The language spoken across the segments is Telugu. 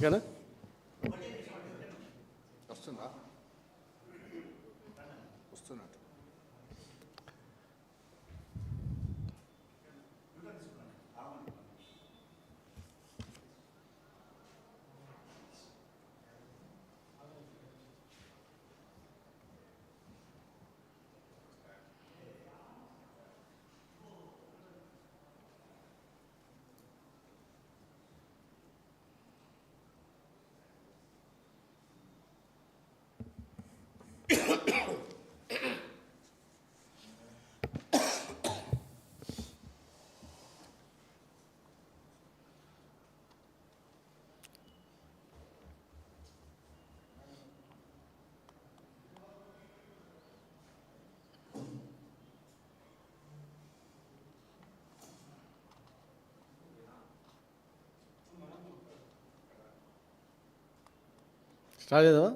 ఓకేనా వస్తుందా స్టార్ట్ చేద్దామా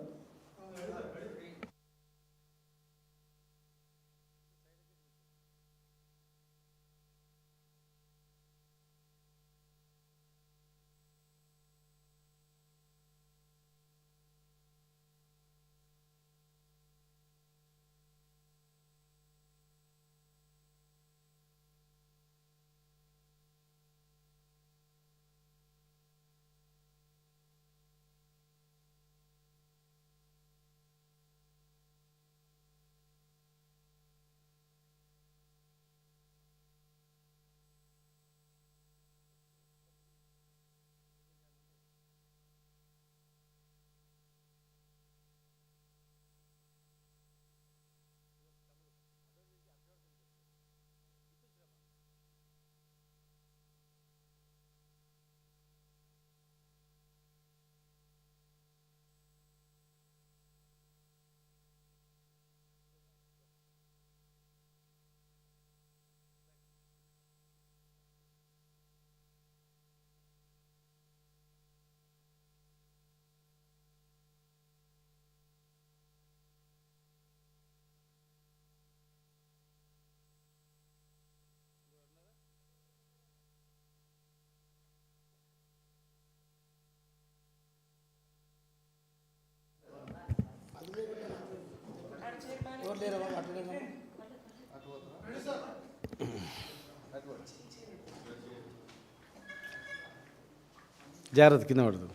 జాగ్రత్త కింద పడదు.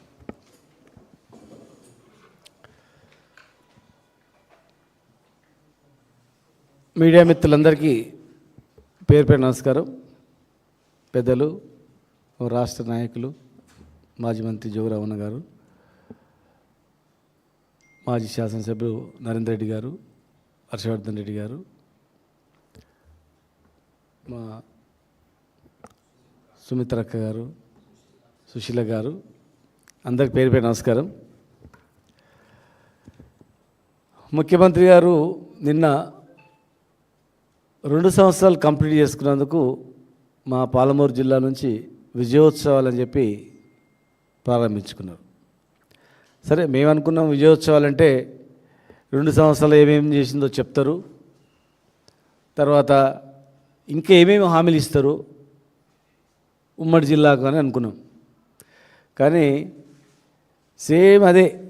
మీడియా మిత్రులందరికీ పేరు పేరు నమస్కారం. పెద్దలు రాష్ట్ర నాయకులు మాజీ మంత్రి జోగురామన్న గారు మాజీ శాసనసభ్యులు నరేందర్ రెడ్డి గారు హర్షవర్ధన్ రెడ్డి గారు మా సుమిత్రక్క గారు సుశీల గారు అందరికి పేరు పేరు నమస్కారం. ముఖ్యమంత్రి గారు నిన్న రెండు సంవత్సరాలు కంప్లీట్ చేసుకున్నందుకు మా పాలమూరు జిల్లా నుంచి విజయోత్సవాలు అని చెప్పి ప్రారంభించుకున్నారు. సరే మేము అనుకున్నాం విజయోత్సవాలు అంటే రెండు సంవత్సరాలు ఏమేమి చేసిందో చెప్తారు. తర్వాత ఇంకా ఏమేమి హామీలు ఇస్తారు. ఉమ్మడి జిల్లాకు అని అనుకున్నాం. కానీ సేమ్ అదే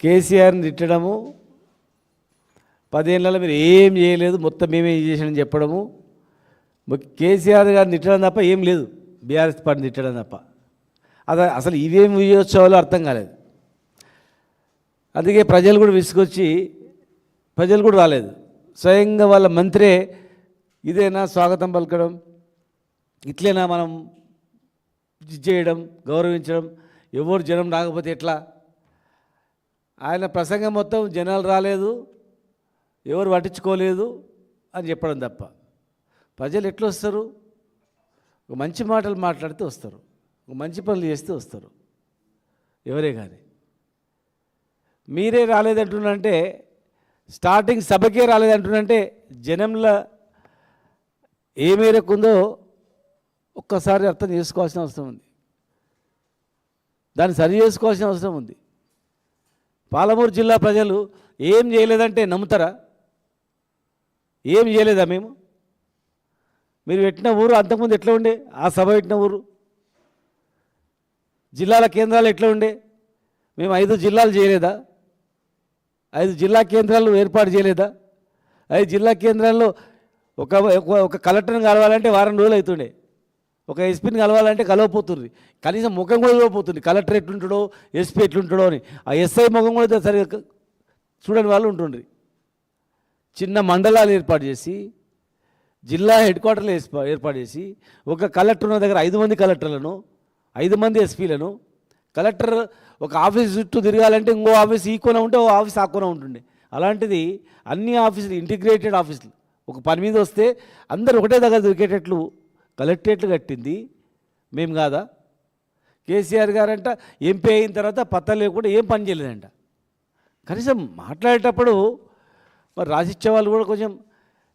కేసీఆర్ని తిట్టడము పదేళ్ళలో మీరు ఏం చేయలేదు మొత్తం మేమే చేసానని చెప్పడము. కేసీఆర్ గారిని తిట్టడం తప్ప ఏం లేదు. బీఆర్ఎస్ పార్టీని తిట్టడం తప్ప. అది అసలు ఇవేం విజయోత్సవాలు అర్థం కాలేదు. అందుకే ప్రజలు కూడా విసుకొచ్చి ప్రజలు కూడా రాలేదు. స్వయంగా వాళ్ళ మంత్రే ఇదేనా స్వాగతం పలకడం? ఇట్లేనా మనం చేయడం గౌరవించడం? ఎవరు జనం రాకపోతే ఎట్లా? ఆయన ప్రసంగం మొత్తం జనాలు రాలేదు ఎవరు పట్టించుకోలేదు అని చెప్పడం తప్ప. ప్రజలు ఎట్లా వస్తారు? ఒక మంచి మాటలు మాట్లాడితే వస్తారు. ఒక మంచి పనులు చేస్తే వస్తారు. ఎవరే కానీ. మీరే రాలేదంటున్నంటే స్టార్టింగ్ సభకే రాలేదంటున్నంటే జనంలో ఏ మేరకు ఉందో ఒక్కసారి అర్థం చేసుకోవాల్సిన అవసరం ఉంది. దాన్ని సరి చేసుకోవాల్సిన అవసరం ఉంది. పాలమూరు జిల్లా ప్రజలు ఏం చేయలేదంటే నమ్ముతారా? ఏం చేయలేదా మేము? మీరు పెట్టిన ఊరు అంతకుముందు ఎట్లా ఉండే? ఆ సభ పెట్టిన ఊరు? జిల్లాల కేంద్రాలు ఎట్లా ఉండే? మేము ఐదు జిల్లాలు చేయలేదా? ఐదు జిల్లా కేంద్రాలు ఏర్పాటు చేయలేదా? ఐదు జిల్లా కేంద్రాల్లో ఒక ఒక- ఒక కలెక్టర్ని కలవాలంటే వారం రోజులు అవుతుండే. ఒక ఎస్పీని కలవాలంటే కలవపోతుంది. కనీసం ముఖం కూడా చూడపోతుంది కలెక్టర్ ఎట్లుంటాడో ఎస్పీ ఎట్లుంటాడో అని. ఆ ఎస్ఐ ముఖం కూడా సరిగ్గా చూడని వాళ్ళు ఉంటుండ్రి. చిన్న మండలాలు ఏర్పాటు చేసి జిల్లా హెడ్ క్వార్టర్లు ఏర్పాటు చేసి ఒక కలెక్టర్ ఉన్న దగ్గర ఐదు మంది కలెక్టర్లను ఐదు మంది ఎస్పీలను కలెక్టర్ ఒక ఆఫీస్ చుట్టూ తిరగాలంటే ఇంకో ఆఫీస్ ఈ కోన ఉంటే ఓ ఆఫీస్ ఆ కోన ఉంటుండే. అలాంటిది అన్ని ఆఫీసులు ఇంటిగ్రేటెడ్ ఆఫీసులు. ఒక పని మీద వస్తే అందరు ఒకటే దగ్గర దొరికేటట్లు కలెక్టరేట్లు కట్టింది. మేము కాదా? కేసీఆర్ గారంట ఎంపీ అయిన తర్వాత పత్తా లేకుండా ఏం పని చేయలేదంట. కనీసం మాట్లాడేటప్పుడు మరి రాసిచ్చే వాళ్ళు కూడా కొంచెం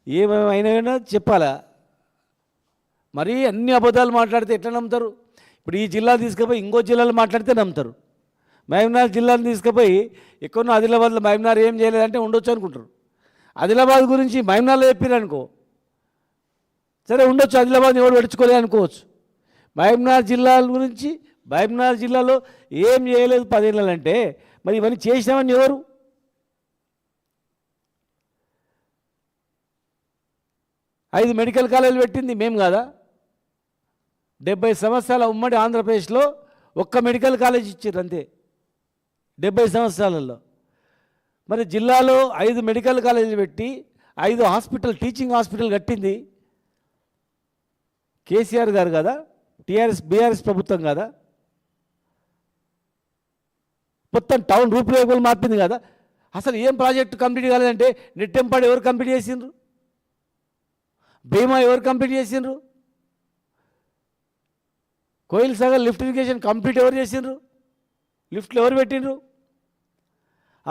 ఏమైనా చెప్పాలా? మరీ అన్ని అబద్ధాలు మాట్లాడితే ఎట్లా నమ్ముతారు? ఇప్పుడు ఈ జిల్లా తీసుకుపోయి ఇంకో జిల్లాలో మాట్లాడితే నమ్ముతారు. మహబూబ్నగర్ జిల్లాను తీసుకుపోయి ఎక్కడో ఆదిలాబాద్లో మహబూబ్నగర్ ఏం చేయలేదంటే ఉండొచ్చు అనుకుంటారు. ఆదిలాబాద్ గురించి మహబూబ్నగర్లో చెప్పారు అనుకో. సరే ఉండొచ్చు ఆదిలాబాద్ ఎవరు పెడుచుకోలేదు అనుకోవచ్చు. మహబూబ్నగర్ జిల్లాల గురించి మహబూబ్నగర్ జిల్లాలో ఏం చేయలేదు పదేళ్ళంటే మరి ఇవన్నీ చేసినామని ఎవరు? ఐదు మెడికల్ కాలేజీలు పెట్టింది మేము కాదా? డెబ్బై సంవత్సరాల ఉమ్మడి ఆంధ్రప్రదేశ్లో ఒక్క మెడికల్ కాలేజ్ ఇచ్చారు అంతే. డెబ్బై సంవత్సరాలలో. మరి జిల్లాలో ఐదు మెడికల్ కాలేజీలు పెట్టి ఐదు హాస్పిటల్ టీచింగ్ హాస్పిటల్ కట్టింది. కేసీఆర్ గారు కదా? టీఆర్ఎస్ బీఆర్ఎస్ ప్రభుత్వం కదా? మొత్తం టౌన్ రూపురేఖలు మార్పింది కదా? అసలు ఏం ప్రాజెక్ట్ కంప్లీట్ కాలేదంటే నెట్టెంపాడు ఎవరు కంప్లీట్ చేసిండ్రు? భీమా ఎవరు కంప్లీట్ చేసిండ్రు? Koil Sagar lift irrigation complete ఎవరు చేసిండ్రు? లిఫ్ట్లు ఎవరు పెట్టిండ్రు?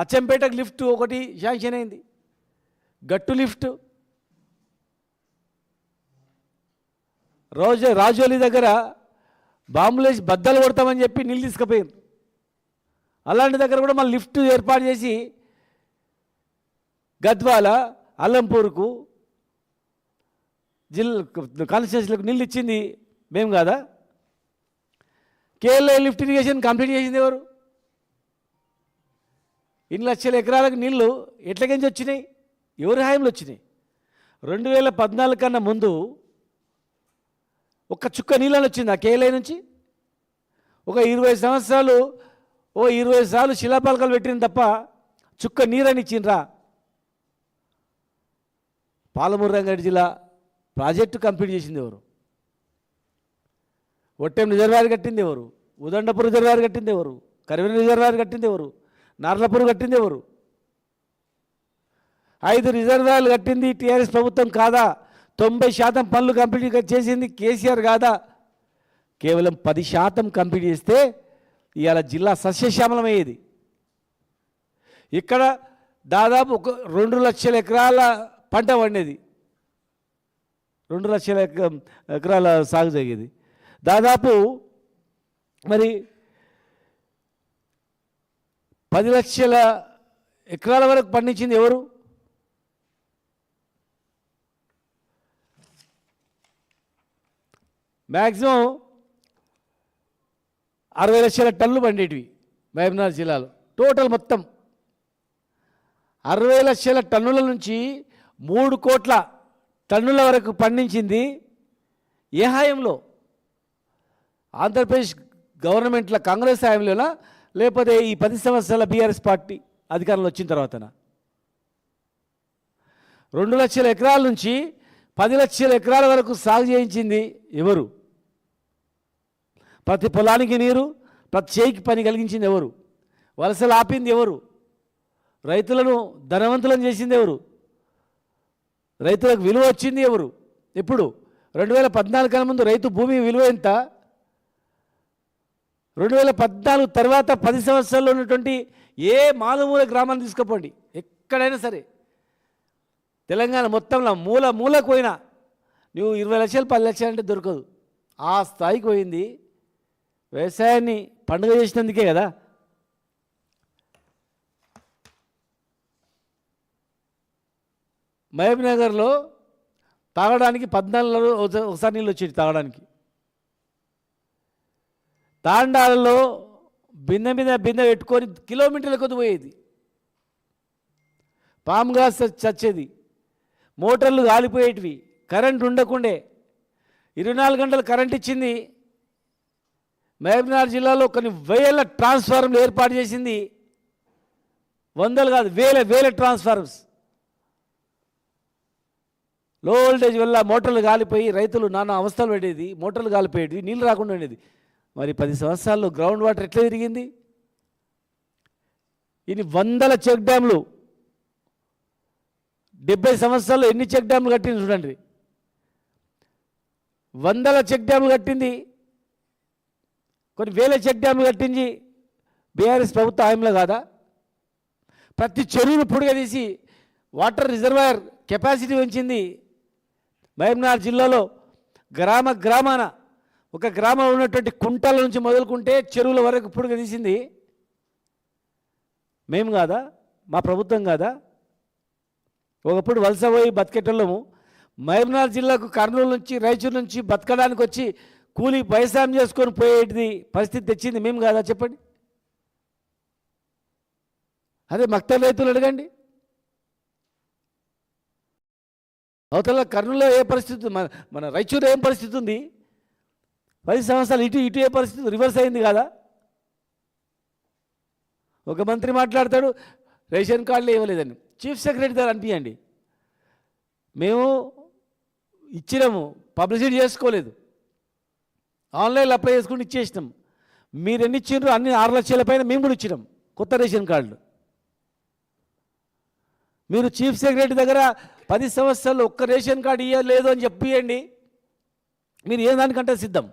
అచ్చంపేటకు లిఫ్ట్ ఒకటి శాంక్షన్ అయింది. గట్టు లిఫ్ట్. రోజు రాజోలి దగ్గర బాంబులేసి బద్దలు కొడతామని చెప్పి నీళ్ళు తీసుకుపోయారు అలాంటి దగ్గర కూడా మళ్ళీ లిఫ్ట్ ఏర్పాటు చేసి గద్వాల అల్లంపూర్కు జిల్లా కాన్స్టిట్యూన్సీలకు నీళ్ళు ఇచ్చింది మేము కాదా? కేఎల్ఐ లిఫ్ట్ ఇరిగేషన్ కంప్లీట్ చేసింది ఎవరు? ఇన్ని లక్షల ఎకరాలకు నీళ్ళు ఎట్లకించి వచ్చినాయి? ఎవరి హాయంలో వచ్చినాయి? రెండు వేల పద్నాలుగు కన్నా ముందు ఒక చుక్క నీళ్ళని వచ్చింది ఆ కేఎల్ఐ నుంచి. ఒక ఇరవై సంవత్సరాలు ఓ ఇరవై సార్లు శిలాపాలకాలు పెట్టిన తప్ప చుక్క నీరని ఇచ్చిండ్రా? పాలమూరు రంగారెడ్డి జిల్లా ప్రాజెక్టు కంప్లీట్ చేసింది ఎవరు? ఒట్టెం రిజర్వాయర్ కట్టింది ఎవరు? ఉదండపూర్ రిజర్వాయర్ కట్టింది ఎవరు? కరివెన రిజర్వాయర్ కట్టింది ఎవరు? నర్లపూర్ కట్టింది ఎవరు? ఐదు రిజర్వాయర్లు కట్టింది టీఆర్ఎస్ ప్రభుత్వం కాదా? తొంభై శాతం పనులు కంప్లీట్ చేసింది కేసీఆర్ కాదా? కేవలం పది శాతం కంప్లీట్ చేస్తే ఇవాళ జిల్లా సస్యశ్యామలమయ్యేది. ఇక్కడ దాదాపు ఒక రెండు లక్షల ఎకరాల పంట పండేది. రెండు లక్షల ఎకరాల సాగు జరిగేది. దాదాపు మరి పది లక్షల ఎకరాల వరకు పండించింది ఎవరు? మ్యాక్సిమం అరవై లక్షల టన్నులు పండేటివి మహబూబ్నగర్ జిల్లాలో. టోటల్ మొత్తం అరవై లక్షల టన్నుల నుంచి మూడు కోట్ల టన్నుల వరకు పండించింది ఏ హాయంలో? ఆంధ్రప్రదేశ్ గవర్నమెంట్ల కాంగ్రెస్ హాయంలోనా? లేకపోతే ఈ పది సంవత్సరాల బీఆర్ఎస్ పార్టీ అధికారంలో వచ్చిన తర్వాతన? రెండు లక్షల ఎకరాల నుంచి పది లక్షల ఎకరాల వరకు సాగు చేయించింది ఎవరు? ప్రతి పొలానికి నీరు ప్రతి చేయికి పని కలిగించింది ఎవరు? వలసలు ఆపింది ఎవరు? రైతులను ధనవంతులను చేసింది ఎవరు? రైతులకు విలువ వచ్చింది ఎవరు? ఎప్పుడు? రెండు వేల పద్నాలుగు కన్నా ముందు రైతు భూమి విలువ ఎంత? రెండు వేల పద్నాలుగు తర్వాత పది సంవత్సరాల్లో ఉన్నటువంటి ఏ మారుమూల గ్రామాన్ని తీసుకుపోండి. ఎక్కడైనా సరే. తెలంగాణ మొత్తంలో మూల మూలకు పోయినా నువ్వు ఇరవై లక్షలు పది లక్షలు అంటే దొరకదు. ఆ స్థాయికి పోయింది. వ్యవసాయాన్ని పండుగ చేసినందుకే కదా. మహబూబ్ నగర్లో తాగడానికి పద్నాలుగు ఒకసారి నీళ్ళు వచ్చేది తాగడానికి. తాండాలలో బిందె మీద బిందె పెట్టుకొని కిలోమీటర్ల కొద్ది పోయేది. పాముగా చ- చచ్చేది. మోటార్లు కాలిపోయేటివి. కరెంట్ ఉండకుండే. ఇరవై నాలుగు గంటలు కరెంట్ ఇచ్చింది. మహబూబ్నగర్ జిల్లాలో కొన్ని వేల ట్రాన్స్ఫార్మర్లు ఏర్పాటు చేసింది. వందలు కాదు వేల వేల ట్రాన్స్ఫార్మర్స్. లో వోల్టేజ్ వల్ల మోటార్లు కాలిపోయి రైతులు నానా అవస్థలు పడేది. మోటార్లు కాలిపోయేటివి నీళ్ళు రాకుండా ఉండేది. మరి పది సంవత్సరాల్లో గ్రౌండ్ వాటర్ ఎట్లా తిరిగింది ఇన్ని వందల చెక్ డ్యామ్లు డెబ్బై సంవత్సరాల్లో ఎన్ని చెక్ డ్యామ్లు కట్టింది చూడండి. వందల చెక్ డ్యామ్లు కట్టింది కొన్ని వేల చెక్ డ్యామ్లు కట్టింది బీఆర్ఎస్ ప్రభుత్వ హాయంలో కాదా? ప్రతి చెరువును పొడిగా తీసి వాటర్ రిజర్వాయర్ కెపాసిటీ పెంచింది. మహబూబ్నగర్ జిల్లాలో గ్రామ గ్రామాన ఒక గ్రామంలో ఉన్నటువంటి కుంటల నుంచి మొదలుకుంటే చెరువుల వరకు పొడిగా తీసింది. మేము కాదా? మా ప్రభుత్వం కాదా? ఒకప్పుడు వలస పోయి బతికేటోళ్ళము. మహబూబ్నగర్ జిల్లాకు కర్నూలు నుంచి రాయచూరు నుంచి బతకడానికి వచ్చి కూలి పైసాం చేసుకొని పోయేటిది పరిస్థితి తెచ్చింది. మేము కాదా చెప్పండి? అదే మక్తల్ రైతులు అడగండి. అవతల కర్నూలులో ఏ పరిస్థితి మన మన రాయచూరు ఏం పరిస్థితి ఉంది? పది సంవత్సరాలు ఇటు ఇటు ఏ పరిస్థితి? రివర్స్ అయింది కదా. ఒక మంత్రి మాట్లాడతాడు రేషన్ కార్డులు ఇవ్వలేదని. చీఫ్ సెక్రటరీ గారు అనిపించండి మేము ఇచ్చినాము పబ్లిసిటీ చేసుకోలేదు. ఆన్లైన్లో అప్లై చేసుకుని ఇచ్చేసినాం. మీరు ఎన్ని ఇచ్చిండ్రు అన్ని ఆరు లక్షల పైన మేము కూడా ఇచ్చినాం కొత్త రేషన్ కార్డులు. మీరు చీఫ్ సెక్రటరీ దగ్గర పది సంవత్సరాలు ఒక్క రేషన్ కార్డు ఇవ్వలేదు అని చెప్పియండి. మీరు ఏ దానికంటే సిద్ధం?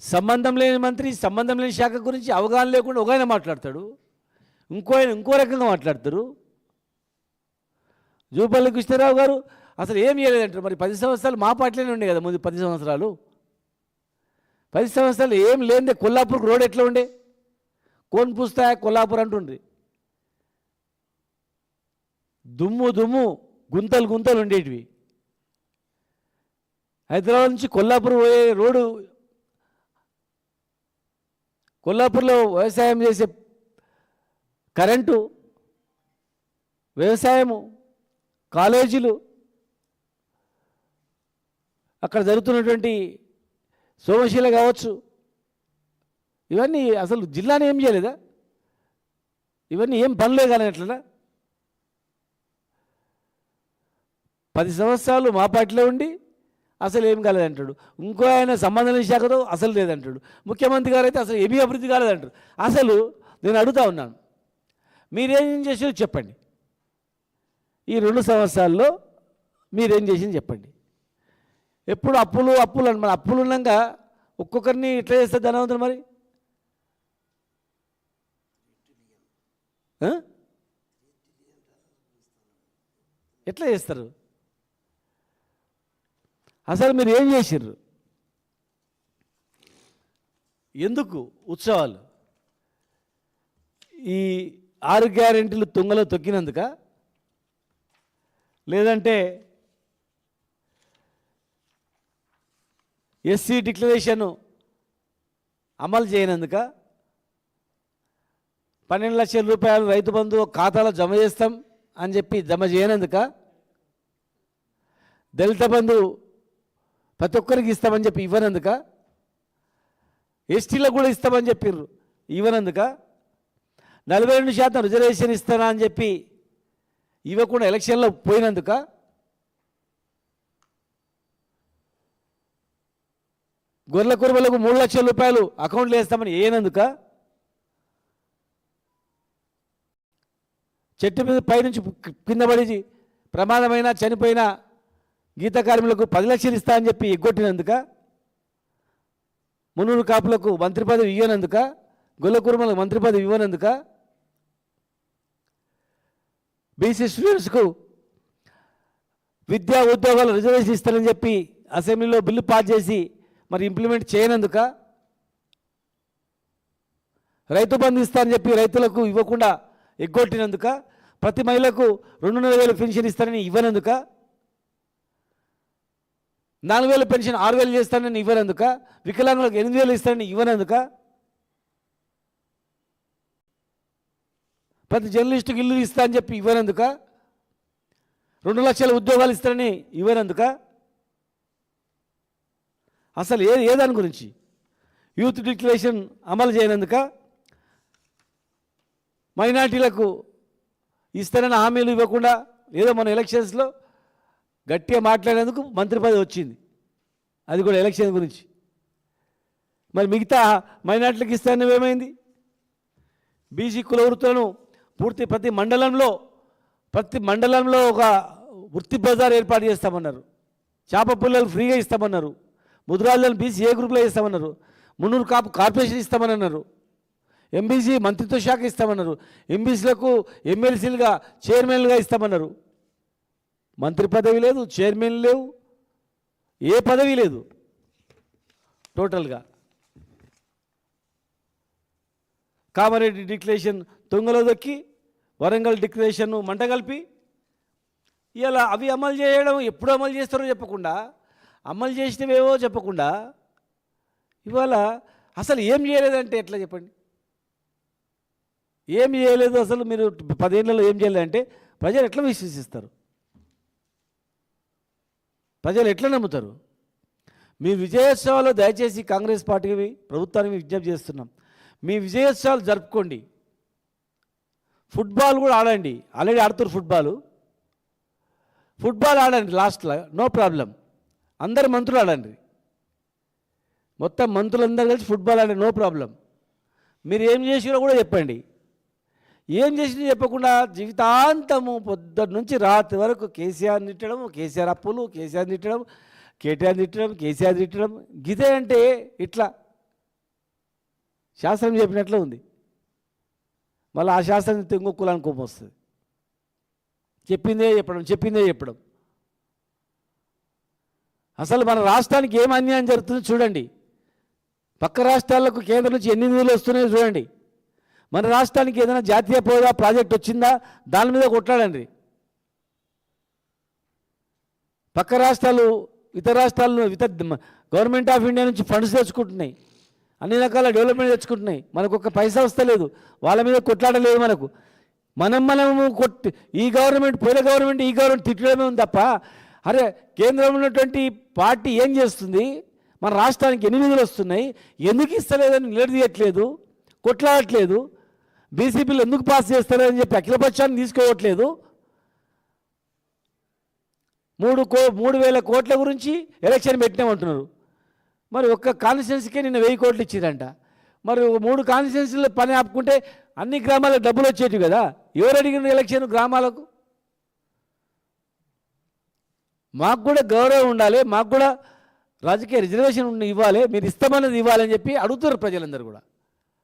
సంబంధం లేని మంత్రి సంబంధం లేని శాఖ గురించి అవగాహన లేకుండా ఒక ఆయన మాట్లాడతాడు. ఇంకో ఆయన ఇంకో రకంగా మాట్లాడతారు. జూపల్లి కృష్ణారావు గారు అసలు ఏం చేయలేదంటారు. మరి పది సంవత్సరాలు మా పార్టీలోనే ఉండే కదా ముందు పది సంవత్సరాలు. పది సంవత్సరాలు ఏం లేనిదే కొల్లాపూర్కి రోడ్ ఎట్లా ఉండే? కోన్ పూస్తాయా కొల్లాపూర్ అంటుండ్రి. దుమ్ము దుమ్ము గుంతలు గుంతలు ఉండేటివి. హైదరాబాద్ నుంచి కొల్లాపూర్ పోయే రోడ్డు కొల్లాపూర్లో వ్యవసాయం చేసే కరెంటు వ్యవసాయము కాలేజీలు అక్కడ జరుగుతున్నటువంటి సోమశీల కావచ్చు ఇవన్నీ అసలు జిల్లాని ఏం చేయలేదా? ఇవన్నీ ఏం పనులే కానీ ఎట్లనా పది సంవత్సరాలు మా పార్టీలో ఉండి అసలు ఏం కాలేదంటాడు. ఇంకో ఆయన సంబంధం లేని శాఖతో అసలు లేదంటాడు. ముఖ్యమంత్రి గారు అయితే అసలు ఏమీ అభివృద్ధి కాలేదంటాడు. అసలు నేను అడుగుతా ఉన్నాను. మీరేం చేసారో చెప్పండి. ఈ రెండు సంవత్సరాల్లో మీరేం చేసింది చెప్పండి. ఎప్పుడు అప్పులు అప్పులు అని మరి అప్పులు ఉన్నాక ఒక్కొక్కరిని ఇట్లా చేస్తే ధనవంతులు మరి? ఎట్లా చేస్తారు? అసలు మీరు ఏం చేసిర్రు? ఎందుకు? ఉత్సవాలు. ఈ ఆరు గ్యారెంటీలు తుంగలో తొక్కినందుక? లేదంటే ఎస్సీ డిక్లరేషను అమలు చేయనందుక? పన్నెండు లక్షల రూపాయలు రైతు బంధు ఖాతాలో జమ చేస్తాం అని చెప్పి జమ చేయనందుక? దళిత బంధు ప్రతి ఒక్కరికి ఇస్తామని చెప్పి ఇవ్వనందుక? ఎస్టీలకు కూడా ఇస్తామని చెప్పిర్రు. ఇవ్వనందుక? నలభై రెండు శాతం రిజర్వేషన్ ఇస్తానా అని చెప్పి ఇవ్వకుండా ఎలక్షన్లో పోయినందుక? గొర్రెల కురుమలకు మూడు లక్షల రూపాయలు అకౌంట్లు వేస్తామని ఏనందుక? చెట్టు మీద పైనుంచి కింద పడి ప్రమాదమైన చనిపోయిన గీత కార్మికులకు పది లక్షలు ఇస్తా అని చెప్పి ఎగ్గొట్టినందుక మునూరు కాపులకు మంత్రి పదవి ఇవ్వనందుక గొల్ల కురుమలకు మంత్రి పదవి ఇవ్వనందుక బీసీ స్టూడెంట్స్కు విద్యా ఉద్యోగాలు రిజర్వేషన్ ఇస్తారని చెప్పి అసెంబ్లీలో బిల్లు పాస్ చేసి మరి ఇంప్లిమెంట్ చేయనందుక రైతు బంధు ఇస్తారని చెప్పి రైతులకు ఇవ్వకుండా ఎగ్గొట్టినందుక ప్రతి మహిళకు రెండున్నర వేలు పెన్షన్ ఇస్తారని ఇవ్వనందుక నాలుగు వేల పెన్షన్ ఆరు వేలు చేస్తానని ఇవ్వనందుక? వికలాంగులకు ఎనిమిది వేలు ఇస్తానని ఇవ్వనందుక? ప్రతి జర్నలిస్టుకి ఇల్లు ఇస్తా అని చెప్పి ఇవ్వనందుక? రెండు లక్షల ఉద్యోగాలు ఇస్తారని ఇవ్వనందుక? అసలు ఏ ఏ దాని గురించి? యూత్ డిక్లరేషన్ అమలు చేయనందుక? మైనార్టీలకు ఇస్తారని హామీలు ఇవ్వకుండా ఏదో మన ఎలక్షన్స్లో గట్టిగా మాట్లాడేందుకు మంత్రి పదవి వచ్చింది. అది కూడా ఎలక్షన్ గురించి. మరి మిగతా మైనార్టీలకు ఇస్తానని ఏమైంది? బీసీ కుల వృత్తులను పూర్తి ప్రతి మండలంలో ప్రతి మండలంలో ఒక వృత్తి బజార్ ఏర్పాటు చేస్తామన్నారు. చేప పుల్లలు ఫ్రీగా ఇస్తామన్నారు. ముద్రాలను బీసీ ఏ గ్రూప్లో ఇస్తామన్నారు మున్నూరు కాపు కార్పొరేషన్ ఇస్తామని అన్నారు ఎంబీసీ మంత్రిత్వ శాఖ ఇస్తామన్నారు. ఎంబీసీలకు ఎమ్మెల్సీలుగా చైర్మన్లుగా ఇస్తామన్నారు. మంత్రి పదవి లేదు చైర్మన్ లేవు ఏ పదవి లేదు టోటల్గా. కామారెడ్డి డిక్లరేషన్ తుంగలో దొక్కి వరంగల్ డిక్లరేషన్ మంట కలిపి ఇలా అవి అమలు చేయడం ఎప్పుడు అమలు చేస్తారో చెప్పకుండా అమలు చేసినవేవో చెప్పకుండా ఇవాళ అసలు ఏం చేయలేదంటే ఎట్లా చెప్పండి? ఏం చేయలేదు అసలు మీరు పదేళ్ళలో ఏం చేయలేదంటే ప్రజలు ఎట్లా విశ్వసిస్తారు? ప్రజలు ఎట్లా నమ్ముతారు? మీ విజయోత్సవాలు దయచేసి కాంగ్రెస్ పార్టీకి ప్రభుత్వానికి విజ్ఞప్తి చేస్తున్నాం. మీ విజయోత్సవాలు జరుపుకోండి. ఫుట్బాల్ కూడా ఆడండి. ఆల్రెడీ ఆడుతారు ఫుట్బాల్. ఫుట్బాల్ ఆడండి లాస్ట్లో నో ప్రాబ్లం. అందరు మంత్రులు ఆడండి. మొత్తం మంత్రులందరూ కలిసి ఫుట్బాల్ ఆడండి. No problem. మీరు ఏం చేసిరో కూడా చెప్పండి. ఏం చేసినా చెప్పకుండా జీవితాంతము పొద్దున్న నుంచి రాత్రి వరకు కేసీఆర్ తిట్టడం కేసీఆర్ అప్పులు కేసీఆర్ తిట్టడం కేటీఆర్ తిట్టడం కేసీఆర్ తిట్టడం. గిదే అంటే ఇట్లా. శాస్త్రం చెప్పినట్లు ఉంది. మళ్ళీ ఆ శాస్త్రం ఇంకో కులానికి కోపం వస్తుంది. చెప్పిందే చెప్పడం చెప్పిందే చెప్పడం. అసలు మన రాష్ట్రానికి ఏం అన్యాయం జరుగుతుందో చూడండి. పక్క రాష్ట్రాలకు కేంద్రం నుంచి ఎన్ని నిధులు వస్తున్నాయో చూడండి. మన రాష్ట్రానికి ఏదైనా జాతీయ హోదా ప్రాజెక్ట్ వచ్చిందా? దాని మీద కొట్లాడండి. పక్క రాష్ట్రాలు ఇతర రాష్ట్రాలను ఇతర గవర్నమెంట్ ఆఫ్ ఇండియా నుంచి ఫండ్స్ తెచ్చుకుంటున్నాయి. అన్ని రకాల డెవలప్మెంట్ తెచ్చుకుంటున్నాయి. మనకు ఒక పైసా వస్తలేదు వాళ్ళ మీద కొట్లాడలేదు మనకు. మనం మనము కొట్టి ఈ గవర్నమెంట్ పోయిన గవర్నమెంట్ ఈ గవర్నమెంట్ తిట్టడమే ఉంది తప్ప అరే కేంద్రంలో ఉన్నటువంటి పార్టీ ఏం చేస్తుంది? మన రాష్ట్రానికి ఎన్ని నిధులు వస్తున్నాయి? ఎందుకు ఇస్తలేదని నిలదీయట్లేదు? కొట్లాడట్లేదు? బీసీపీలు ఎందుకు పాస్ చేస్తారని చెప్పి అఖిలపక్షాన్ని తీసుకోవట్లేదు. మూడు కో మూడు వేల కోట్ల గురించి ఎలక్షన్ పెట్టినామంటున్నారు. మరి ఒక్క కాన్స్టిట్యున్సీకే నిన్న వెయ్యి కోట్లు ఇచ్చిందంట మరి మూడు కాన్స్టిట్యున్సీలో పని ఆపుకుంటే అన్ని గ్రామాలకు డబ్బులు వచ్చేటివి కదా? ఎవరు అడిగిన ఎలక్షన్ గ్రామాలకు? మాకు కూడా గౌరవం ఉండాలి మాకు కూడా రాజకీయ రిజర్వేషన్ ఇవ్వాలి మీరు ఇస్తామన్నది ఇవ్వాలని చెప్పి అడుగుతారు ప్రజలందరూ కూడా.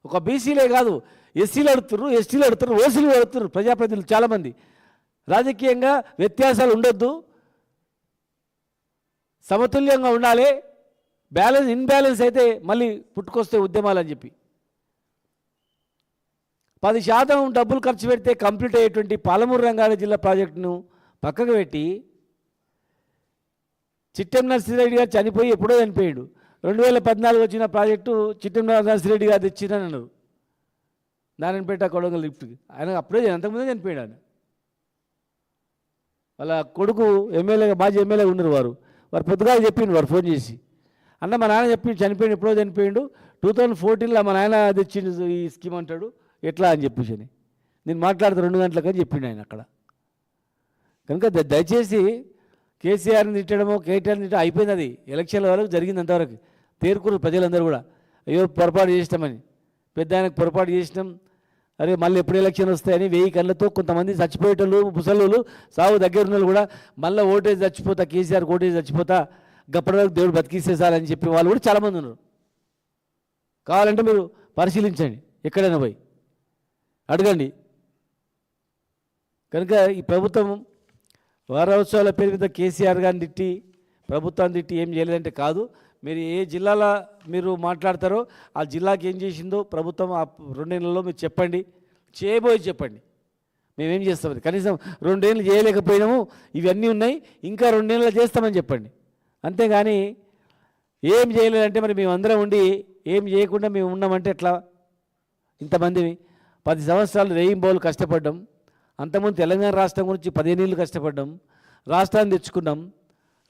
ఒక బీసీలే కాదు ఎస్సీలు అడుగుతారు ఎస్టీలు అడుగుతారు ఓసీలు అడుగుతారు ప్రజాప్రతినిధులు చాలామంది. రాజకీయంగా వ్యత్యాసాలు ఉండొద్దు. సమతుల్యంగా ఉండాలి. బ్యాలెన్స్ ఇన్బ్యాలెన్స్ అయితే మళ్ళీ పుట్టుకొస్తే ఉద్యమాలు అని చెప్పి. పది శాతం డబ్బులు ఖర్చు పెడితే కంప్లీట్ అయ్యేటువంటి పాలమూరు రంగారెడ్డి జిల్లా ప్రాజెక్టును పక్కకు పెట్టి చిట్టెం నర్సిరెడ్డి గారు చనిపోయి ఎప్పుడో చనిపోయాడు. రెండు వేల పద్నాలుగు వచ్చిన ప్రాజెక్టు చిట్టం నర్సిరెడ్డి గారు తెచ్చిరని అన్నారు నారాయణపేట కొడంగల్ లిఫ్ట్కి ఆయన అప్పుడే అంతకుముందే చనిపోయాడు ఆయన. వాళ్ళ కొడుకు ఎమ్మెల్యేగా మాజీ ఎమ్మెల్యే ఉన్నారు వారు. వారు పొద్దుగా చెప్పిండు వారు ఫోన్ చేసి. అన్న మా నాన్న చెప్పిండు చనిపోయిండు ఎప్పుడో చనిపోయిండు. టూ థౌజండ్ ఫోర్టీన్లో మా నాయన తెచ్చిండు ఈ స్కీమ్ అంటాడు. ఎట్లా అని చెప్పేసి అని. నేను మాట్లాడుతూ రెండు గంటలకని చెప్పిండు ఆయన అక్కడ. కనుక దయచేసి కేసీఆర్ని తిట్టడమో కేటీఆర్ని తిట్టడం అయిపోయింది అది. ఎలక్షన్ల వరకు జరిగింది అంతవరకు. తేరుకురు ప్రజలందరూ కూడా. అయ్యో పొరపాటు చేసినామని. పెద్ద ఆయనకు పొరపాటు చేసినాం. అరే మళ్ళీ ఎప్పుడు ఎలక్షన్ వస్తాయని వెయ్యి కళ్ళతో కొంతమంది చచ్చిపోయేటోళ్ళు ముసలోళ్ళు సాగు దగ్గర ఉన్న వాళ్ళు కూడా మళ్ళీ ఓటేజ్ చచ్చిపోతా కేసీఆర్ ఓటేజ్ చచ్చిపోతా గప్పటి వరకు దేవుడు బతికిసేసాలని చెప్పి వాళ్ళు కూడా చాలామంది ఉన్నారు. కావాలంటే మీరు పరిశీలించండి. ఎక్కడైనా పోయి. అడగండి. కనుక ఈ ప్రభుత్వం వారోత్సవాల పేరు మీద కేసీఆర్ గారిని తిట్టి ప్రభుత్వాన్ని తిట్టి ఏం చేయలేదంటే కాదు మీరు ఏ జిల్లాలో మీరు మాట్లాడతారో ఆ జిల్లాకి ఏం చేసిందో ప్రభుత్వం ఆ రెండు నెలల్లో మీరు చెప్పండి. చేయబోయి చెప్పండి. మేమేం చేస్తామని కనీసం రెండేళ్ళు చేయలేకపోయినాము ఇవన్నీ ఉన్నాయి ఇంకా రెండేళ్ళు చేస్తామని చెప్పండి. అంతేగాని ఏం చేయలేదంటే మరి మేమందరం ఉండి ఏం చేయకుండా మేము ఉన్నామంటే ఎట్లా? ఇంతమంది పది సంవత్సరాలు రేయింబోలు కష్టపడ్డాం అంతకుముందు తెలంగాణ రాష్ట్రం గురించి పదిహేను ఏళ్ళు కష్టపడ్డాం రాష్ట్రాన్ని తెచ్చుకున్నాం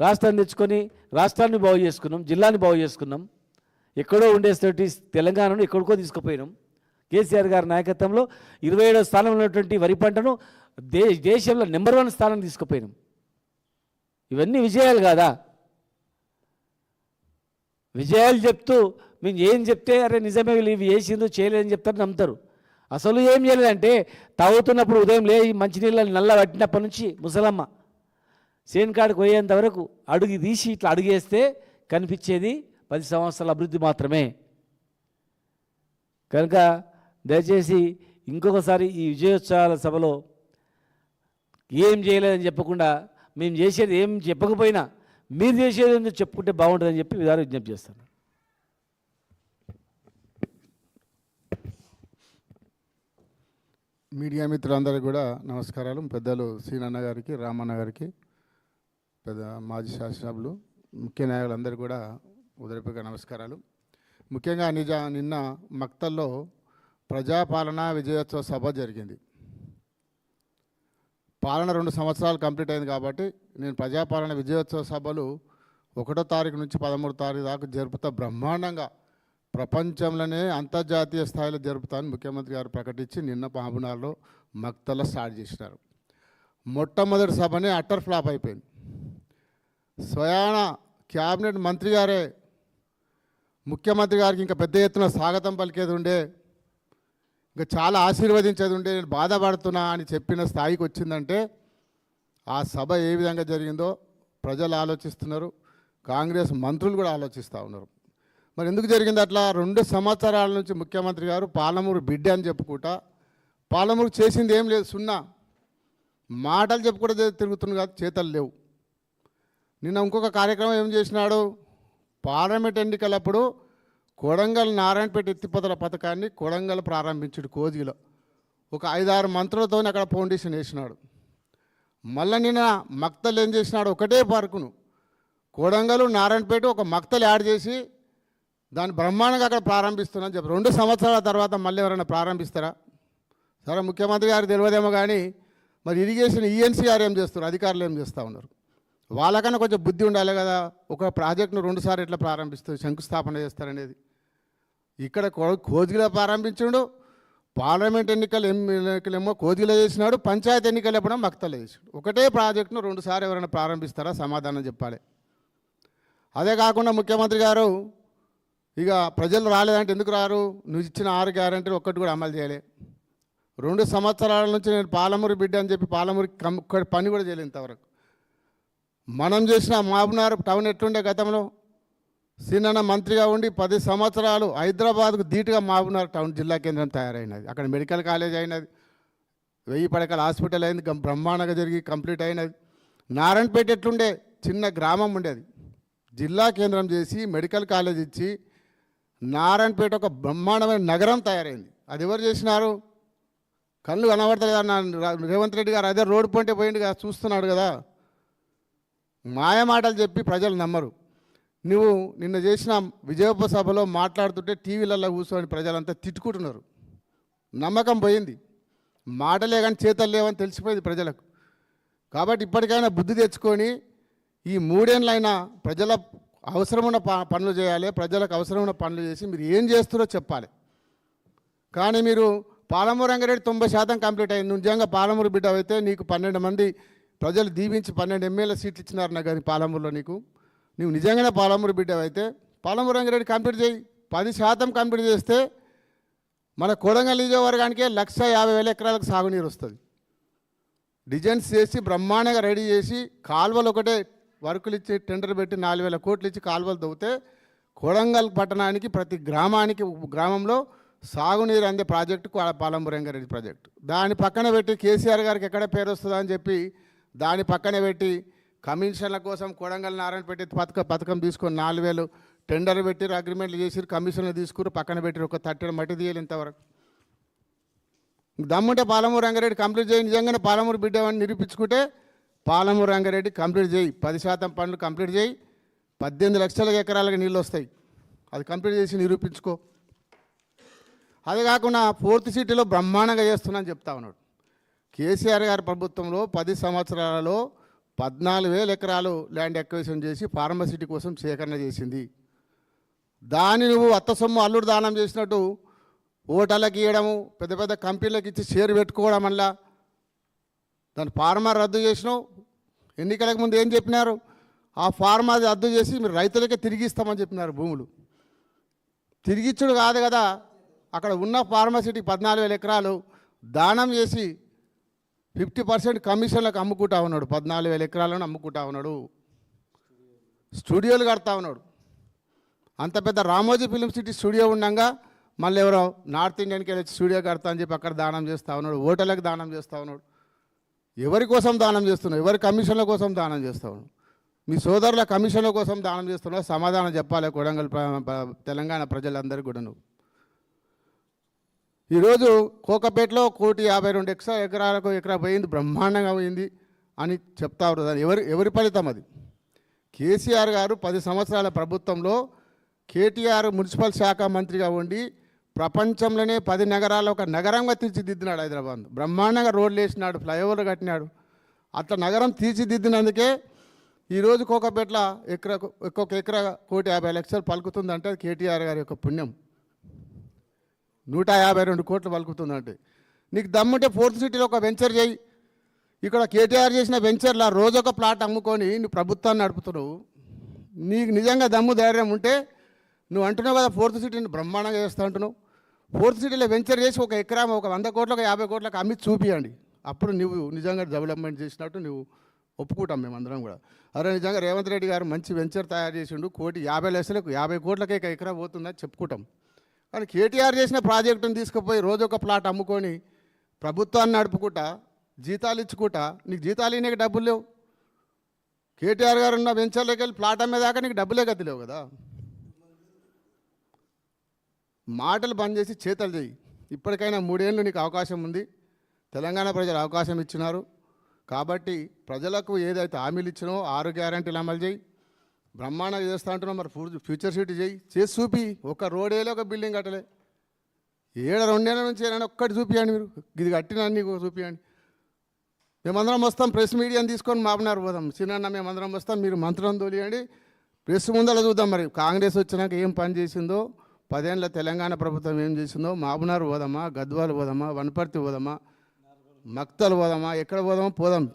రాష్ట్రాన్ని తెచ్చుకొని రాష్ట్రాన్ని బాగు చేసుకున్నాం జిల్లాని బాగు చేసుకున్నాం. ఎక్కడో ఉండేటువంటి తెలంగాణను ఎక్కడికో తీసుకుపోయినాం. కేసీఆర్ గారి నాయకత్వంలో ఇరవై ఏడో స్థానంలో ఉన్నటువంటి వరి పంటను దే దేశంలో నెంబర్ వన్ స్థానం తీసుకుపోయినాం. ఇవన్నీ విజయాలు కాదా? విజయాలు చెప్తూ మేము ఏం చెప్తే అరే నిజమే వీళ్ళు ఇవి చేసిందో చేయలేదని చెప్తారు నమ్ముతారు. అసలు ఏం చేయలేదంటే తాగుతున్నప్పుడు ఉదయం లే మంచినీళ్ళని నల్ల పట్టినప్పటి నుంచి ముసలమ్మ సేన్ కాడికి పోయేంత వరకు అడుగు తీసి ఇట్లా అడుగేస్తే కనిపించేది పది సంవత్సరాల అభివృద్ధి మాత్రమే. కనుక దయచేసి ఇంకొకసారి ఈ విజయోత్సవాల సభలో ఏం చేయలేదని చెప్పకుండా మేము చేసేది ఏం చెప్పకపోయినా మీరు చేసేది ఏందో చెప్పుకుంటే బాగుంటుందని చెప్పి విధానం విజ్ఞప్తి చేస్తాను. మీడియా మిత్రులందరికీ కూడా నమస్కారాలు. పెద్దలు సీనన్న గారికి రామన్న గారికి. పెద్ద మాజీ శాసనసభ్యులు ముఖ్య నాయకులందరూ కూడా ఉదరిపోయిన నమస్కారాలు. ముఖ్యంగా నిజ నిన్న మక్తల్లో ప్రజాపాలన విజయోత్సవ సభ జరిగింది. పాలన రెండు సంవత్సరాలు కంప్లీట్ అయింది కాబట్టి నేను ప్రజాపాలన విజయోత్సవ సభలు ఒకటో తారీఖు నుంచి పదమూడు తారీఖు దాకా జరుపుతా బ్రహ్మాండంగా ప్రపంచంలోనే అంతర్జాతీయ స్థాయిలో జరుపుతానని ముఖ్యమంత్రి గారు ప్రకటించి నిన్న మహబూనార్లో మక్తల స్టార్ట్ చేసినారు. మొట్టమొదటి సభనే అట్టర్ ఫ్లాప్ అయిపోయింది. స్వయాన క్యాబినెట్ మంత్రి గారే ముఖ్యమంత్రి గారికి ఇంకా పెద్ద ఎత్తున స్వాగతం పలికేది ఉండే ఇంకా చాలా ఆశీర్వదించేది ఉండే నేను బాధపడుతున్నా అని చెప్పిన స్థాయికి వచ్చిందంటే ఆ సభ ఏ విధంగా జరిగిందో ప్రజలు ఆలోచిస్తున్నారు కాంగ్రెస్ మంత్రులు కూడా ఆలోచిస్తూ ఉన్నారు. మరి ఎందుకు జరిగింది అట్లా? రెండు సంవత్సరాల నుంచి ముఖ్యమంత్రి గారు పాలమూరు బిడ్డ అని చెప్పుకుంటా పాలమూరు చేసింది ఏం లేదు సున్నా. మాటలు చెప్పుకుంటే తిరుగుతుంది కాదు చేతలు లేవు. నిన్న ఇంకొక కార్యక్రమం ఏం చేసినాడు? పార్లమెంట్ ఎన్నికలప్పుడు కొడంగల్ నారాయణపేట ఎత్తిపోతల పథకాన్ని కొడంగల్ ప్రారంభించాడు కోజిలో. ఒక ఐదారు మంత్రులతో అక్కడ ఫౌండేషన్ వేసినాడు. మళ్ళీ నిన్న మక్తలు ఏం చేసినాడు? ఒకటే పార్కును. కొడంగలు నారాయణపేట ఒక మక్తలు యాడ్ చేసి దాన్ని బ్రహ్మాండంగా అక్కడ ప్రారంభిస్తున్నా చెప్పి. రెండు సంవత్సరాల తర్వాత మళ్ళీ ఎవరైనా ప్రారంభిస్తారా? సరే ముఖ్యమంత్రి గారు తెలియదేమో కానీ మరి ఇరిగేషన్ ఈఎన్సీఆర్ ఏం చేస్తారు అధికారులు ఏం చేస్తూ ఉన్నారు? వాళ్ళకన్నా కొంచెం బుద్ధి ఉండాలి కదా. ఒక ప్రాజెక్టును రెండుసార్లు ఎట్లా ప్రారంభిస్తుంది శంకుస్థాపన చేస్తారనేది. ఇక్కడ కో- కోజిలో ప్రారంభించాడు పార్లమెంట్ ఎన్నికలు ఎన్నికలేమో కోజిలో చేసినాడు పంచాయతీ ఎన్నికలు ఎప్పుడో మక్తలో చేసాడు ఒకటే ప్రాజెక్టును రెండుసార్లు ఎవరైనా ప్రారంభిస్తారా? సమాధానం చెప్పాలి. అదే కాకుండా ముఖ్యమంత్రి గారు ఇక ప్రజలు రాలేదంటే ఎందుకు రారు? నువ్వు ఇచ్చిన ఆరు గ్యారంటీలు ఒక్కటి కూడా అమలు చేయలే. రెండు సంవత్సరాల నుంచి నేను పాలమూరు బిడ్డ అని చెప్పి పాలమూరు కమ్- పని కూడా చేయలేదు ఇంతవరకు. మనం చేసిన మాబునార్ టౌన్ ఎట్లుండే గతంలో? సీనన్న మంత్రిగా ఉండి పది సంవత్సరాలు హైదరాబాద్కు ధీటుగా మాబునార్ టౌన్ జిల్లా కేంద్రం తయారైనది. అక్కడ మెడికల్ కాలేజ్ అయినది. వెయ్యి పడకల హాస్పిటల్ అయింది. బ్రహ్మాండంగా జరిగి కంప్లీట్ అయినది. నారాయణపేట ఎట్లుండే? చిన్న గ్రామం ఉండేది. జిల్లా కేంద్రం చేసి మెడికల్ కాలేజ్ ఇచ్చి నారాయణపేట ఒక బ్రహ్మాండమైన నగరం తయారైంది. అది ఎవరు చేసినారు? కళ్ళు కనబడతలేదు అన్న రేవంత్ రెడ్డి గారు అదే రోడ్డు పొంటే పోయింది కదా చూస్తున్నాడు కదా. మాయ మాటలు చెప్పి ప్రజలు నమ్మరు. నువ్వు నిన్న చేసిన విజయోప సభలో మాట్లాడుతుంటే టీవీలలో కూర్చొని ప్రజలంతా తిట్టుకుంటున్నారు. నమ్మకం పోయింది. మాటలే కానీ చేతలు లేవని తెలిసిపోయింది ప్రజలకు. కాబట్టి ఇప్పటికైనా బుద్ధి తెచ్చుకొని ఈ మూడేళ్ళైనా ప్రజల అవసరమున్న ప పనులు చేయాలి ప్రజలకు అవసరమైన పనులు చేసి మీరు ఏం చేస్తారో చెప్పాలి. కానీ మీరు పాలమూరు రంగారెడ్డి తొంభై శాతం కంప్లీట్ అయింది. నిజంగా పాలమూరు బిడ్డ అయితే నీకు పన్నెండు మంది ప్రజలు దీవించి పన్నెండు ఎమ్మెల్యే సీట్లు ఇచ్చినారు నాకు కానీ పాలమూరులో నీకు. నువ్వు నిజంగానే పాలమూరు బిడ్డ అయితే పాలమూరు రంగారెడ్డి కంప్లీట్ చేయి. పది శాతం కంప్లీట్ చేస్తే మన కొడంగల్ నియోజకవర్గానికే లక్ష యాభై వేల ఎకరాలకు సాగునీరు వస్తుంది. డిజైన్స్ చేసి బ్రహ్మాండంగా రెడీ చేసి కాలువలు ఒకటే వర్కులు ఇచ్చి టెండర్ పెట్టి నాలుగు వేల కోట్లు ఇచ్చి కాలువలు తవ్వితే కొడంగల్ పట్టణానికి ప్రతి గ్రామానికి గ్రామంలో సాగునీరు అందే ప్రాజెక్టు పాలంబు రంగారెడ్డి ప్రాజెక్టు. దాని పక్కన పెట్టి కేసీఆర్ గారికి ఎక్కడ పేరు వస్తుందా అని చెప్పి దాని పక్కన పెట్టి కమిషన్ల కోసం కొడంగల్ నారాయణ పెట్టి పథక పథకం తీసుకొని నాలుగు వేలు టెండర్ పెట్టి అగ్రిమెంట్లు చేసి కమిషన్లు తీసుకుని పక్కన పెట్టిరు ఒక తట్టెడు మట్టి తీయాలి ఇంతవరకు. దమ్ముంటే పాలమూరు రంగారెడ్డి కంప్లీట్ చేయి నిజంగానే పాలమూరు బిడ్డవని నిరూపించుకుంటే పాలమూరు రంగారెడ్డి కంప్లీట్ చేయి. పది శాతం పనులు కంప్లీట్ చేయి పద్దెనిమిది లక్షల ఎకరాలకు నీళ్ళు వస్తాయి. అది కంప్లీట్ చేసి నిరూపించుకో. అదే కాకుండా ఫోర్త్ సిటీలో బ్రహ్మాండంగా చేస్తున్నాను చెప్తా ఉన్నాడు. కేసీఆర్ గారి ప్రభుత్వంలో పది సంవత్సరాలలో పద్నాలుగు వేల ఎకరాలు ల్యాండ్ ఎక్వేషన్ చేసి ఫార్మసిటీ కోసం సేకరణ చేసింది. దాన్ని నువ్వు అత్త సొమ్ము అల్లుడు దానం చేసినట్టు ఓటర్లకు ఇవ్వడము పెద్ద పెద్ద కంపెనీలకు ఇచ్చి షేర్ పెట్టుకోవడం వల్ల దాని ఫార్మా రద్దు చేసినావు. ఎన్నికలకు ముందు ఏం చెప్పినారు? ఆ ఫార్మా రద్దు చేసి మీరు రైతులకే తిరిగి ఇస్తామని చెప్పినారు భూములు. తిరిగిచ్చుడు కాదు కదా అక్కడ ఉన్న ఫార్మసిటీ పద్నాలుగు వేల ఎకరాలు దానం చేసి ఫిఫ్టీ పర్సెంట్ కమిషన్లకు అమ్ముకుంటా ఉన్నాడు. పద్నాలుగు వేల ఎకరాలను అమ్ముకుంటా ఉన్నాడు. స్టూడియోలు కడతా ఉన్నాడు. అంత పెద్ద రామోజీ ఫిలిం సిటీ స్టూడియో ఉండగా మళ్ళీ ఎవరో నార్త్ ఇండియన్కి వెళ్ళి స్టూడియో కడతా అని చెప్పి అక్కడ దానం చేస్తూ ఉన్నాడు. హోటళ్ళకి దానం చేస్తూ ఉన్నాడు. ఎవరి కోసం దానం చేస్తున్నావు ఎవరి కమిషన్ల కోసం దానం చేస్తూ ఉన్నాడు? మీ సోదరుల కమిషన్ల కోసం దానం చేస్తున్నావు సమాధానం చెప్పాలి కొడంగల్ తెలంగాణ ప్రజలందరికీ కూడా నువ్వు ఈరోజు కోకపేటలో కోటి యాభై రెండు ఎక్స్ట్రా ఎకరాలకు ఎకరా పోయింది బ్రహ్మాండంగా పోయింది అని చెప్తా దాన్ని ఎవరి ఎవరి ఫలితం అది? కేసీఆర్ గారు పది సంవత్సరాల ప్రభుత్వంలో కేటీఆర్ మున్సిపల్ శాఖ మంత్రిగా ఉండి ప్రపంచంలోనే పది నగరాలు ఒక నగరంగా తీర్చిదిద్దినాడు హైదరాబాద్. బ్రహ్మాండంగా రోడ్లు వేసినాడు ఫ్లైఓవర్లు కట్టినాడు. అట్లా నగరం తీర్చిదిద్దినందుకే ఈరోజు కోకపేటలో ఎకరా ఒక్కొక్క ఎకరా కోటి యాభై లక్షలు పలుకుతుందంటే కేటీఆర్ గారి యొక్క పుణ్యం. నూట యాభై రెండు కోట్లు పలుకుతుందంటే. నీకు దమ్ముంటే ఫోర్త్ సిటీలో ఒక వెంచర్ చేయి. ఇక్కడ కేటీఆర్ చేసిన వెంచర్లా రోజు ఒక ప్లాట్ అమ్ముకొని నువ్వు ప్రభుత్వాన్ని నడుపుతున్నావు. నీకు నిజంగా దమ్ము ధైర్యం ఉంటే నువ్వు అంటున్నావు కదా ఫోర్త్ సిటీని బ్రహ్మాండంగా చేస్తా అంటున్నావు. ఫోర్త్ సిటీలో వెంచర్ చేసి ఒక ఎకరా ఒక వంద కోట్లకు యాభై కోట్లకు అమ్మి చూపియండి. అప్పుడు నువ్వు నిజంగా డెవలప్మెంట్ చేసినట్టు నువ్వు ఒప్పుకుంటాం మేమందరం కూడా. అరే నిజంగా రేవంత్ రెడ్డి గారు మంచి వెంచర్ తయారు చేసిండు. కోటి యాభై లక్షలకు యాభై కోట్లకే ఎకరా పోతుందని చెప్పుకుంటాం. కానీ కేటీఆర్ చేసిన ప్రాజెక్టును తీసుకుపోయి రోజు ఒక ప్లాట్ అమ్ముకొని ప్రభుత్వాన్ని నడుపుకుంటా జీతాలు ఇచ్చుకుంటా నీకు జీతాలు ఇవ్వడానికి డబ్బులు లేవు. కేటీఆర్ గారు ఉన్న వెంచర్లోకి వెళ్ళి ప్లాట్ అమ్మేదాకా నీకు డబ్బులే గతి లేవు కదా. మాటలు బంద్ చేసి చేతలు చేయి ఇప్పటికైనా మూడేళ్ళు నీకు అవకాశం ఉంది. తెలంగాణ ప్రజలు అవకాశం ఇచ్చినారు. కాబట్టి ప్రజలకు ఏదైతే హామీలు ఇచ్చినో ఆరు గ్యారంటీలు అమలు చేయి బ్రహ్మాండంగా చేస్తా అంటున్నాం మరి ఫ్యూ- ఫ్యూచర్ సిటీ చేయి. చేసి చూపి. ఒక రోడేలే ఒక బిల్డింగ్ కట్టలే. ఏడ రెండేళ్ళ నుంచి ఏదైనా ఒక్కటి చూపియండి మీరు. ఇది కట్టినన్ని నీకు చూపియండి. మేమందరం వస్తాం ప్రెస్ మీడియాని తీసుకొని మాపినారు పోదాం. చిన్న మేమందరం వస్తాం మీరు మంత్రం తోలియండి. ప్రెస్ ముందర చూద్దాం మరి. కాంగ్రెస్ వచ్చినాక ఏం పని చేసిందో పదేళ్ళ తెలంగాణ ప్రభుత్వం ఏం చేసిందో మాబునారు పోదామా గద్వాలు పోదామా వనపర్తి పోదామా మక్తలు పోదామా ఎక్కడ పోదామా పోదాం.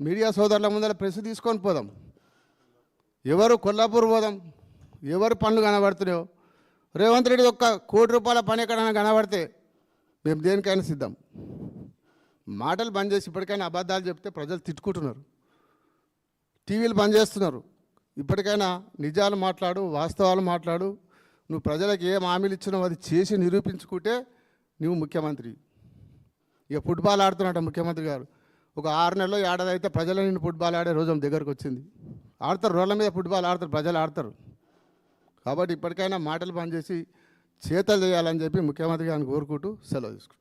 మీడియా సోదరుల ముందర ప్రెస్ తీసుకొని పోదాం. ఎవరు కొల్లాపూర్ పోదాం? ఎవరు పనులు కనబడుతున్నాయో? రేవంత్ రెడ్డి ఒక్క కోటి రూపాయల పని ఎక్కడైనా కనబడితే మేము దేనికైనా సిద్ధం. మాటలు బంద్ చేసి ఇప్పటికైనా అబద్ధాలు చెప్తే ప్రజలు తిట్టుకుంటున్నారు. టీవీలు బంద్ చేస్తున్నారు. ఇప్పటికైనా నిజాలు మాట్లాడు వాస్తవాలు మాట్లాడు. నువ్వు ప్రజలకు ఏం హామీలు ఇచ్చినావు అది చేసి నిరూపించుకుంటే నువ్వు ముఖ్యమంత్రి. ఇక ఫుట్బాల్ ఆడుతున్నట్ట ముఖ్యమంత్రి గారు. ఒక ఆరు నెలలో ఏడాది అయితే ప్రజలు నిన్ను ఫుట్బాల్ ఆడే రోజు దగ్గరకు వచ్చింది. ఆడతారు రోడ్ల మీద ఫుట్బాల్ ఆడతారు ప్రజలు ఆడతారు. కాబట్టి ఇప్పటికైనా మాటలు పనిచేసి చేసి చేతలు చేయాలని చెప్పి ముఖ్యమంత్రి గారిని కోరుకుంటూ సెలవు తీసుకుంటారు